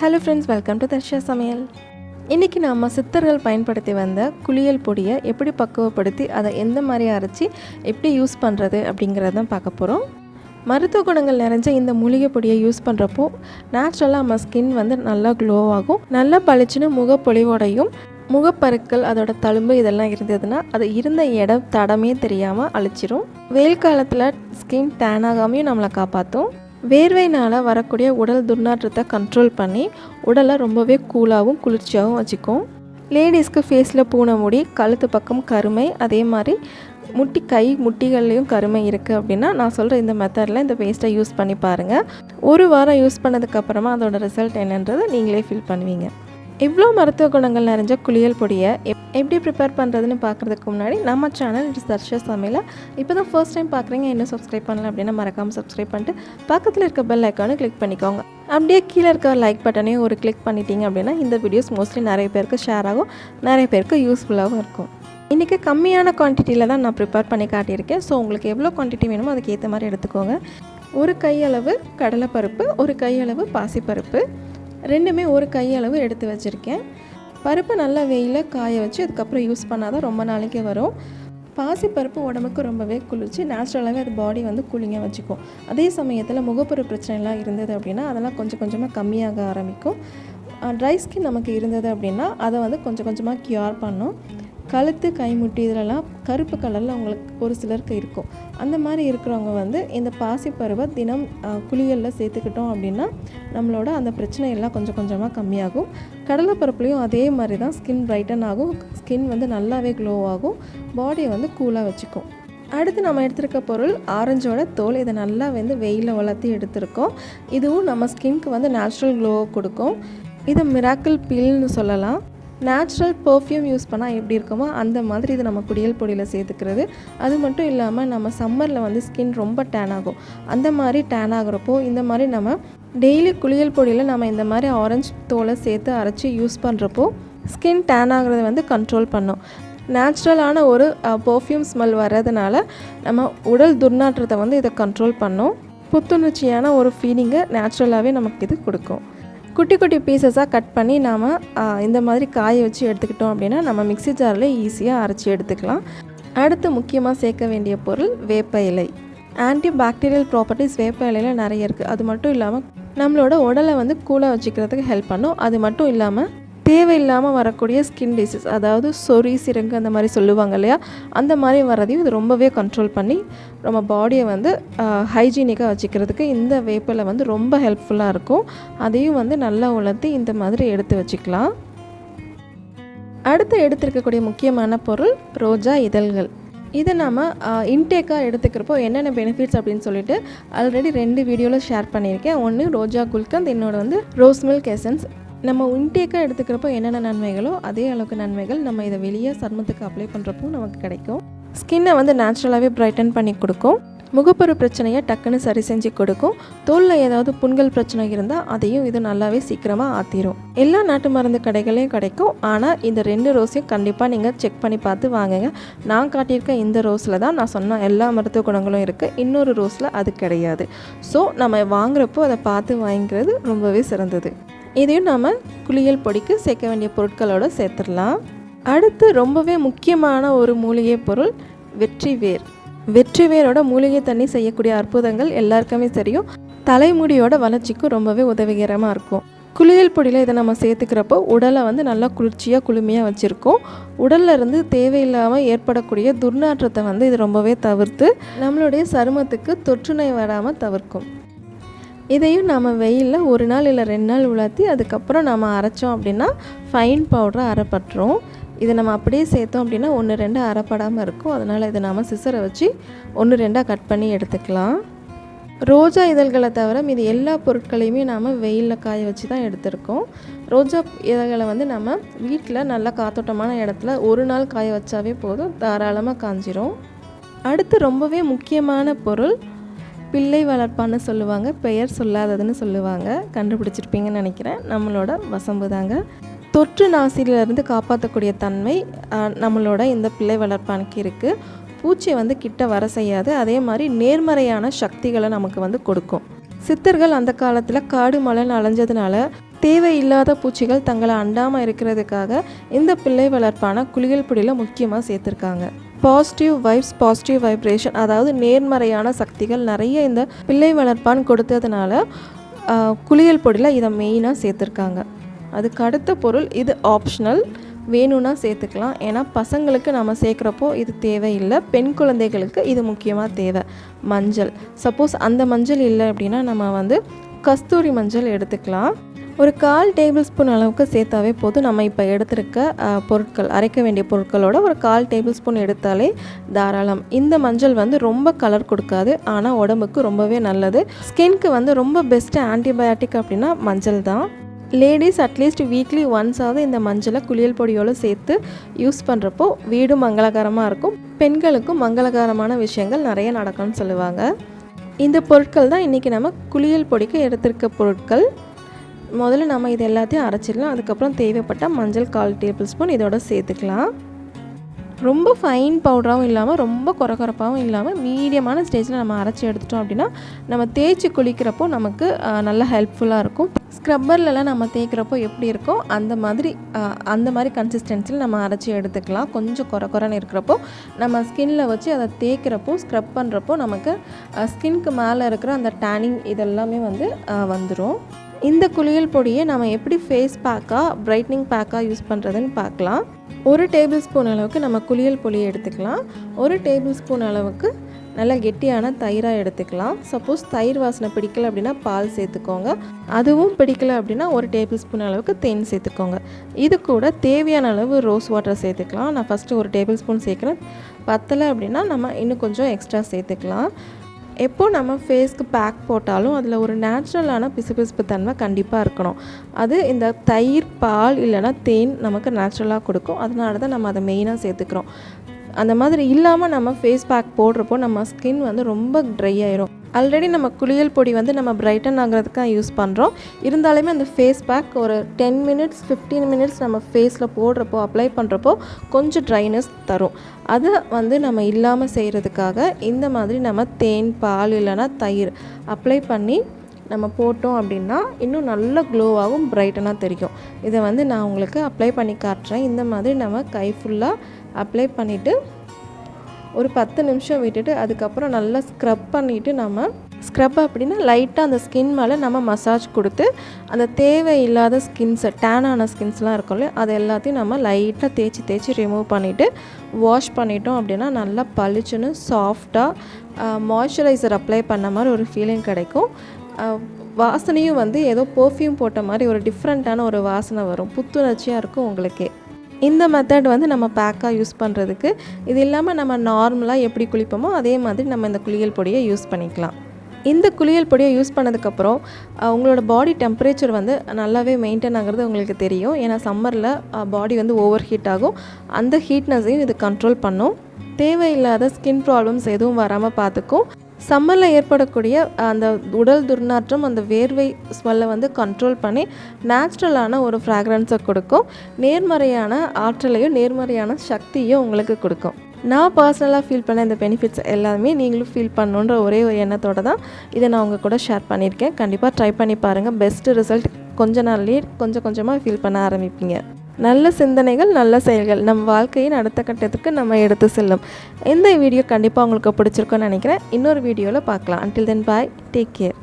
Hello friends welcome to Darsha சமையல் இன்றைக்கி நம்ம சித்தர்கள் பயன்படுத்தி வந்த குளியல் பொடியை எப்படி பக்குவப்படுத்தி அதை எந்த மாதிரி அரைச்சி எப்படி யூஸ் பண்ணுறது அப்படிங்கிறத தான் பார்க்க போகிறோம் மருத்துவ குணங்கள் நிறைஞ்ச இந்த மூலிகை பொடியை யூஸ் பண்ணுறப்போ நேச்சுரலாக நம்ம ஸ்கின் வந்து நல்லா க்ளோ ஆகும். நல்லா பளிச்சுன்னு முகப்பொழிவோடையும் முகப்பருக்கள் அதோட தழும்பு இதெல்லாம் இருந்ததுன்னா அது இருந்த இடம் தடமே தெரியாமல் அழிச்சிரும். வெயில் காலத்தில் ஸ்கின் டேன் ஆகாமையும் நம்மளை காப்பாற்றும் வேர்வைனால் வரக்கூடிய உடல் துர்நாற்றத்தை கண்ட்ரோல் பண்ணி உடலை ரொம்பவே கூலாகவும் குளிர்ச்சியாகவும் வச்சுக்கும். லேடிஸ்க்கு ஃபேஸில் பூனை முடி கழுத்து பக்கம் கருமை அதே மாதிரி முட்டி கை முட்டிகள்லேயும் கருமை இருக்குது அப்படின்னா நான் சொல்கிற இந்த மெத்தடில் இந்த பேஸ்ட்டை யூஸ் பண்ணி பாருங்கள் ஒரு வாரம் யூஸ் பண்ணதுக்கப்புறமா அதோடய ரிசல்ட் என்னன்றதை நீங்களே ஃபீல் பண்ணுவீங்க. இவ்வளோ மருத்துவ குணங்கள் நிறைஞ்ச குளியல் பொடியை எப் எப்படி ப்ரிப்பேர் பண்ணுறதுன்னு பார்க்குறதுக்கு முன்னாடி நம்ம சேனல் இட்ஸ் தர்ஷா சமையலை? இப்போ தான் ஃபர்ஸ்ட் டைம் பார்க்குறீங்க இன்னும் சப்ஸ்கிரைப் பண்ணல அப்படின்னா மறக்காமல் சப்ஸ்கிரைப் பண்ணிட்டு பக்கத்தில் இருக்க பெல் ஐக்கானு கிளிக் பண்ணிக்கோங்க. அப்படியே கீழே இருக்க லைக் பட்டனையும் ஒரு கிளிக் பண்ணிட்டீங்க அப்படின்னா இந்த வீடியோஸ் மோஸ்ட்லி நிறைய பேருக்கு ஷேர் ஆகும் நிறைய பேருக்கு யூஸ்ஃபுல்லாகவும் இருக்கும். இன்றைக்கி கம்மியான குவான்டிட்டியில் தான் நான் ப்ரிப்பேர் பண்ணி காட்டியிருக்கேன். ஸோ உங்களுக்கு எவ்வளோ குவான்டிட்டி வேணுமோ அதுக்கு ஏற்ற மாதிரி எடுத்துக்கோங்க. ஒரு கையளவு கடலைப்பருப்பு ஒரு கையளவு பாசிப்பருப்பு ரெண்டுமே ஒரு கையளவு எடுத்து வச்சுருக்கேன். பருப்பு நல்லா வெயிலில் காய வச்சு அதுக்கப்புறம் யூஸ் பண்ணால் தான் ரொம்ப நாளைக்கு வரும். பாசிப்பருப்பு உடம்புக்கு ரொம்பவே குளிர்ச்சி. நேச்சுரலாகவே அது பாடி வந்து கூலிங்காக வச்சுக்கும். அதே சமயத்தில் முகப்பொரு பிரச்சனைலாம் இருந்தது அப்படின்னா அதெல்லாம் கொஞ்சம் கொஞ்சமாக கம்மியாக ஆரம்பிக்கும். ட்ரை ஸ்கின் நமக்கு இருந்தது அப்படின்னா அதை வந்து கொஞ்சம் கொஞ்சமாக க்யூர் பண்ணும். கழுத்து கைமுட்டி இதிலலாம் கருப்பு கலரில் அவங்களுக்கு ஒரு சிலருக்கு இருக்கும். அந்த மாதிரி இருக்கிறவங்க வந்து இந்த பாசிப்பருவை தினம் குளியலில் சேர்த்துக்கிட்டோம் அப்படின்னா நம்மளோட அந்த பிரச்சனை எல்லாம் கொஞ்சம் கொஞ்சமாக கம்மியாகும் கடலைப்பருப்புலேயும் அதே மாதிரி தான் ஸ்கின் பிரைட்டன் ஆகும். ஸ்கின் வந்து நல்லாவே க்ளோ ஆகும். பாடியை வந்து கூலாக வச்சுக்கும். அடுத்து நம்ம எடுத்திருக்க பொருள் ஆரஞ்சோட தோல். இதை நல்லா வந்து வெயிலில் வளர்த்தி எடுத்திருக்கோம். இதுவும் நம்ம ஸ்கின்க்கு வந்து நேச்சுரல் க்ளோ கொடுக்கும். இதை மிராக்கிள் பீல்னு சொல்லலாம். நேச்சுரல் பர்ஃப்யூம் யூஸ் பண்ணால் எப்படி இருக்குமோ அந்த மாதிரி இது நம்ம குடியல் பொடியில் சேர்த்துக்கிறது. அது மட்டும் இல்லாமல் நம்ம சம்மரில் வந்து ஸ்கின் ரொம்ப டேன் ஆகும். அந்த மாதிரி டேன் ஆகிறப்போ இந்த மாதிரி நம்ம டெய்லி குளியல் பொடியில் நம்ம இந்த மாதிரி ஆரஞ்சு தோலை சேர்த்து அரைச்சி யூஸ் பண்ணுறப்போ ஸ்கின் டேன் ஆகிறத வந்து கண்ட்ரோல் பண்ணும். நேச்சுரலான ஒரு பர்ஃப்யூம் ஸ்மெல் வர்றதுனால நம்ம உடல் துர்நாற்றத்தை வந்து இதை கண்ட்ரோல் பண்ணும். புத்துணர்ச்சியான ஒரு ஃபீலிங்கை நேச்சுரலாகவே நமக்கு இது கொடுக்கும். குட்டி குட்டி பீசஸாக கட் பண்ணி நாம் இந்த மாதிரி காய வச்சு எடுத்துக்கிட்டோம் அப்படின்னா நம்ம மிக்சி ஜாரில் ஈஸியாக அரைச்சி எடுத்துக்கலாம். அடுத்து முக்கியமாக சேர்க்க வேண்டிய பொருள் வேப்ப இலை. ஆன்டி பாக்டீரியல் ப்ராப்பர்ட்டிஸ் வேப்ப இலையில் நிறைய இருக்குது அது மட்டும் இல்லாமல் நம்மளோட உடலை வந்து கூலாக வச்சுக்கிறதுக்கு ஹெல்ப் பண்ணும். அது மட்டும் இல்லாமல் தேவையில்லாமல் வரக்கூடிய ஸ்கின் டிசீஸ் அதாவது சொறி சிறங்கு அந்த மாதிரி சொல்லுவாங்க இல்லையா? அந்த மாதிரி வரதையும் இது ரொம்பவே கண்ட்ரோல் பண்ணி நம்ம பாடியை வந்து ஹைஜீனிக்காக வச்சுக்கிறதுக்கு இந்த வேப்பில் வந்து ரொம்ப ஹெல்ப்ஃபுல்லாக இருக்கும். அதையும் வந்து நல்லா உலர்த்தி இந்த மாதிரி எடுத்து வச்சுக்கலாம். அடுத்து எடுத்திருக்கக்கூடிய முக்கியமான பொருள் ரோஜா இதழ்கள். இதை நாம் இன்டேக்காக எடுத்துக்கிறப்போ என்னென்ன பெனிஃபிட்ஸ் அப்படின்னு சொல்லிட்டு ஆல்ரெடி ரெண்டு வீடியோவில் ஷேர் பண்ணியிருக்கேன். ஒன்று ரோஜா குல்கந்த் இன்னொரு வந்து ரோஸ் மில்க் எசன்ஸ் நம்ம இன்டேக்காக எடுத்துக்கிறப்போ என்னென்ன நன்மைகளோ அதே அளவுக்கு நன்மைகள் நம்ம இதை வெளியே சர்மத்துக்கு அப்ளை பண்ணுறப்போ நமக்கு கிடைக்கும். ஸ்கின்னை வந்து நேச்சுரலாகவே பிரைட்டன் பண்ணி கொடுக்கும். முகப்பரு பிரச்சனையை டக்குன்னு சரி செஞ்சு கொடுக்கும். தோலில் ஏதாவது புண்கள் பிரச்சனை இருந்தால் அதையும் இது நல்லாவே சீக்கிரமாக ஆற்றிடும் எல்லா நாட்டு மருந்து கடைகளையும் கிடைக்கும். ஆனால் இந்த ரெண்டு ரோஸையும் கண்டிப்பாக நீங்கள் செக் பண்ணி பார்த்து வாங்குங்க. நான் காட்டியிருக்க இந்த ரோஸில் தான் நான் சொன்ன எல்லா மருத்துவ குணங்களும் இருக்குது இன்னொரு ரோஸில் அது கிடையாது. ஸோ நம்ம வாங்குறப்போ அதை பார்த்து வாங்கிக்கிறது ரொம்பவே சிறந்தது. இதையும் நாம் குளியல் பொடிக்கு சேர்க்க வேண்டிய பொருட்களோடு சேர்த்துடலாம். அடுத்து ரொம்பவே முக்கியமான ஒரு மூலிகை பொருள் வெற்றி வேர். வெற்றி வேரோட மூலிகை தண்ணி செய்யக்கூடிய அற்புதங்கள் எல்லாருக்குமே தெரியும். தலைமுடியோட வளர்ச்சிக்கும் ரொம்பவே உதவிகரமாக இருக்கும். குளியல் பொடியில் இதை நம்ம சேர்த்துக்கிறப்போ உடலை வந்து நல்லா குளிர்ச்சியாக குளுமையாக வச்சுருக்கோம். உடலில் இருந்து தேவையில்லாமல் ஏற்படக்கூடிய துர்நாற்றத்தை வந்து இது ரொம்பவே தவிர்த்து நம்மளுடைய சருமத்துக்கு தொற்றுநோய் வராமல் தவிர்க்கும். இதையும் நம்ம வெயிலில் ஒரு நாள் இல்லை ரெண்டு நாள் உலர்த்தி அதுக்கப்புறம் நம்ம அரைச்சோம் அப்படின்னா ஃபைன் பவுடரை அரைப்பட்டுரும். இதை நம்ம அப்படியே சேர்த்தோம் அப்படின்னா ஒன்று ரெண்டாக அரைப்படாமல் இருக்கும். அதனால் இதை நாம் சிசரை வச்சு ஒன்று ரெண்டாக கட் பண்ணி எடுத்துக்கலாம். ரோஜா இதழ்களை தவிர மீது எல்லா பொருட்களையுமே நாம் வெயிலில் காய வச்சு தான் எடுத்திருக்கோம். ரோஜா இதழ்களை வந்து நம்ம வீட்டில் நல்லா காத்தோட்டமான இடத்துல ஒரு நாள் காய வச்சாவே போதும். தாராளமாக காஞ்சிரும். அடுத்து ரொம்பவே முக்கியமான பொருள் பிள்ளை வளர்ப்பான்னு சொல்லுவாங்க பெயர் சொல்லாததுன்னு சொல்லுவாங்க. கண்டுபிடிச்சிருப்பீங்கன்னு நினைக்கிறேன். நம்மளோட வசம்பு தாங்க. தொற்று நாசிலிருந்து காப்பாற்றக்கூடிய தன்மை நம்மளோட இந்த பிள்ளை வளர்ப்பானுக்கு இருக்குது பூச்சி வந்து கிட்ட வர செய்யாது. அதே மாதிரி நேர்மறையான சக்திகளை நமக்கு வந்து கொடுக்கும். சித்தர்கள் அந்த காலத்தில் காடு மலன் அலைஞ்சதுனால தேவையில்லாத பூச்சிகள் தங்களை அண்டாமல் இருக்கிறதுக்காக இந்த பிள்ளை வளர்ப்பான குளியல் பிடியில் முக்கியமாக சேர்த்துருக்காங்க. பாசிட்டிவ் வைப்ஸ் பாசிட்டிவ் வைப்ரேஷன் அதாவது நேர்மறையான சக்திகள் நிறைய இந்த பிள்ளை வளர்ப்பான் கொடுத்ததுனால குளியல் பொடியில் இதை மெயினாக சேர்த்துருக்காங்க. அதுக்கு அடுத்த பொருள் இது ஆப்ஷனல் வேணும்னா சேர்த்துக்கலாம். ஏன்னா பசங்களுக்கு நம்ம சேர்க்குறப்போ இது தேவையில்லை. பெண் குழந்தைகளுக்கு இது முக்கியமாக தேவை. மஞ்சள். சப்போஸ் அந்த மஞ்சள் இல்லை அப்படின்னா நம்ம வந்து கஸ்தூரி மஞ்சள் எடுத்துக்கலாம். ஒரு கால் டேபிள் ஸ்பூன் அளவுக்கு சேர்த்தாவே போதும். நம்ம இப்போ எடுத்திருக்க பொருட்கள் அரைக்க வேண்டிய பொருட்களோட ஒரு கால் டேபிள் ஸ்பூன் எடுத்தாலே தாராளம். இந்த மஞ்சள் வந்து ரொம்ப கலர் கொடுக்காது. ஆனால் உடம்புக்கு ரொம்பவே நல்லது. ஸ்கின்க்கு வந்து ரொம்ப பெஸ்ட்டு ஆன்டிபயாட்டிக் அப்படின்னா மஞ்சள் தான். லேடிஸ் அட்லீஸ்ட் வீக்லி ஒன்ஸாவது இந்த மஞ்சளை குளியல் பொடியோடு சேர்த்து யூஸ் பண்ணுறப்போ வீடும் மங்களகரமாக இருக்கும். பெண்களுக்கும் மங்களகரமான விஷயங்கள் நிறைய நடக்கும்னு சொல்லுவாங்க. இந்த பொருட்கள் தான் இன்றைக்கி நம்ம குளியல் பொடிக்கு எடுத்திருக்க பொருட்கள். முதல்ல நம்ம இது எல்லாத்தையும் அரைச்சிடலாம். அதுக்கப்புறம் தேவைப்பட்ட மஞ்சள் கால் டேபிள் ஸ்பூன் இதோட சேர்த்துக்கலாம். ரொம்ப ஃபைன் பவுடராகவும் இல்லாமல் ரொம்ப குறகுறப்பாகவும் இல்லாமல் மீடியமான ஸ்டேஜில் நம்ம அரைச்சி எடுத்துட்டோம் அப்படின்னா நம்ம தேய்ச்சி குளிக்கிறப்போ நமக்கு நல்ல ஹெல்ப்ஃபுல்லாக இருக்கும். ஸ்க்ரப்பர்லலாம் நம்ம தேய்க்கிறப்போ எப்படி இருக்கோ அந்த மாதிரி அந்த மாதிரி கன்சிஸ்டன்சியில் நம்ம அரைச்சி எடுத்துக்கலாம். கொஞ்சம் குறை குறைன்னு இருக்கிறப்போ நம்ம ஸ்கின்ல வச்சு அதை தேய்க்கிறப்போ ஸ்க்ரப் பண்ணுறப்போ நமக்கு ஸ்கின்க்கு மேலே இருக்கிற அந்த டேனிங் இதெல்லாமே வந்து வந்துடும் இந்த குளியல் பொடியை நம்ம எப்படி ஃபேஸ் பேக்காக பிரைட்னிங் பேக்காக யூஸ் பண்ணுறதுன்னு பார்க்கலாம். ஒரு டேபிள் ஸ்பூன் அளவுக்கு நம்ம குளியல் பொடியை எடுத்துக்கலாம். ஒரு டேபிள் ஸ்பூன் அளவுக்கு நல்லா கெட்டியான தயிராக எடுத்துக்கலாம். சப்போஸ் தயிர் வாசனை பிடிக்கல அப்படின்னா பால் சேர்த்துக்கோங்க. அதுவும் பிடிக்கல அப்படின்னா ஒரு டேபிள் ஸ்பூன் அளவுக்கு தேன் சேர்த்துக்கோங்க. இது கூட தேவையான அளவு ரோஸ் வாட்டர் சேர்த்துக்கலாம். நான் ஃபஸ்ட்டு ஒரு டேபிள் ஸ்பூன் சேர்க்குறேன். பத்தலை அப்படின்னா நம்ம இன்னும் கொஞ்சம் எக்ஸ்ட்ரா சேர்த்துக்கலாம். எப்போ நம்ம ஃபேஸ்க்கு பேக் போட்டாலும் அதில் ஒரு நேச்சுரலான பிசுபிசுப்பு தன்மை கண்டிப்பாக இருக்கணும். அது இந்த தயிர் பால் இல்லைன்னா தேன் நமக்கு நேச்சுரலாக கொடுக்கும். அதனால தான் நம்ம அதை மெயினாக சேர்த்துக்கிறோம். அந்த மாதிரி இல்லாமல் நம்ம ஃபேஸ் பேக் போடுறப்போ நம்ம ஸ்கின் வந்து ரொம்ப ட்ரை ஆயிரும். ஆல்ரெடி நம்ம குளியல் பொடி வந்து நம்ம பிரைட்டன் ஆகிறதுக்காக யூஸ் பண்ணுறோம் இருந்தாலுமே அந்த ஃபேஸ் பேக் ஒரு டென் மினிட்ஸ் ஃபிஃப்டீன் மினிட்ஸ் நம்ம ஃபேஸில் போடுறப்போ அப்ளை பண்ணுறப்போ கொஞ்சம் ட்ரைனஸ் தரும். அதை வந்து நம்ம இல்லாமல் செய்கிறதுக்காக இந்த மாதிரி நம்ம தேன் பால் இல்லைன்னா தயிர் அப்ளை பண்ணி நம்ம போட்டோம் அப்படின்னா இன்னும் நல்ல க்ளோவாகவும் பிரைட்டனாக தெரியும். இதை வந்து நான் உங்களுக்கு அப்ளை பண்ணி காட்டுறேன். இந்த மாதிரி நம்ம கை ஃபுல்லாக அப்ளை பண்ணிவிட்டு ஒரு பத்து நிமிஷம் விட்டுட்டு அதுக்கப்புறம் நல்லா ஸ்க்ரப் பண்ணிவிட்டு நம்ம ஸ்க்ரப் அப்படின்னா லைட்டாக அந்த ஸ்கின் மேலே நம்ம மசாஜ் கொடுத்து அந்த தேவையில்லாத ஸ்கின்ஸை டேனான ஸ்கின்ஸ்லாம் இருக்கும்ல அது எல்லாத்தையும் நம்ம லைட்டாக தேய்ச்சி தேய்ச்சி ரிமூவ் பண்ணிவிட்டு வாஷ் பண்ணிட்டோம் அப்படின்னா நல்லா பளிச்சுன்னு சாஃப்டாக மாய்ஸ்சரைசர் அப்ளை பண்ண மாதிரி ஒரு ஃபீலிங் கிடைக்கும். வாசனையும் வந்து ஏதோ பர்ஃப்யூம் போட்ட மாதிரி ஒரு டிஃப்ரெண்ட்டான ஒரு வாசனை வரும். புத்துணர்ச்சியாக இருக்கும் உங்களுக்கே. இந்த மெத்தட் வந்து நம்ம பேக்காக யூஸ் பண்ணுறதுக்கு இது இல்லாமல் நம்ம நார்மலாக எப்படி குளிப்போமோ அதே மாதிரி நம்ம இந்த குளியல் பொடியை யூஸ் பண்ணிக்கலாம். இந்த குளியல் பொடியை யூஸ் பண்ணதுக்கப்புறம் உங்களோட பாடி டெம்பரேச்சர் வந்து நல்லாவே மெயின்டைன் ஆகிறது உங்களுக்கு தெரியும். ஏன்னா சம்மரில் பாடி வந்து ஓவர் ஹீட் ஆகும். அந்த ஹீட்னஸையும் இது கண்ட்ரோல் பண்ணும். தேவையில்லாத ஸ்கின் ப்ராப்ளம்ஸ் எதுவும் வராமல் பார்த்துக்கும். சம்மரில் ஏற்படக்கூடிய அந்த உடல் துர்நாற்றம் அந்த வேர்வை ஸ்மெல்லை வந்து கண்ட்ரோல் பண்ணி நேச்சுரலான ஒரு ஃப்ராக்ரன்ஸை கொடுக்கும். நேர்மறையான ஆற்றலையும் நேர்மறையான சக்தியும் உங்களுக்கு கொடுக்கும். நான் பர்சனலாக ஃபீல் பண்ண இந்த பெனிஃபிட்ஸ் எல்லாமே நீங்களும் ஃபீல் பண்ணணுன்ற ஒரே ஒரு எண்ணத்தோட தான் இதை நான் உங்கள் கூட ஷேர் பண்ணியிருக்கேன். கண்டிப்பாக ட்ரை பண்ணி பாருங்கள் பெஸ்ட்டு ரிசல்ட் கொஞ்ச நாள்லேயே கொஞ்சம் கொஞ்சமாக ஃபீல் பண்ண ஆரம்பிப்பீங்க. நல்ல சிந்தனைகள் நல்ல செயல்கள் நம் வாழ்க்கையின் அடுத்த கட்டத்துக்கு நம்ம எடுத்து செல்லும். இந்த வீடியோ கண்டிப்பாக உங்களுக்கு பிடிச்சிருக்கோன்னு நினைக்கிறேன். இன்னொரு வீடியோவில் பார்க்கலாம். Until then bye take care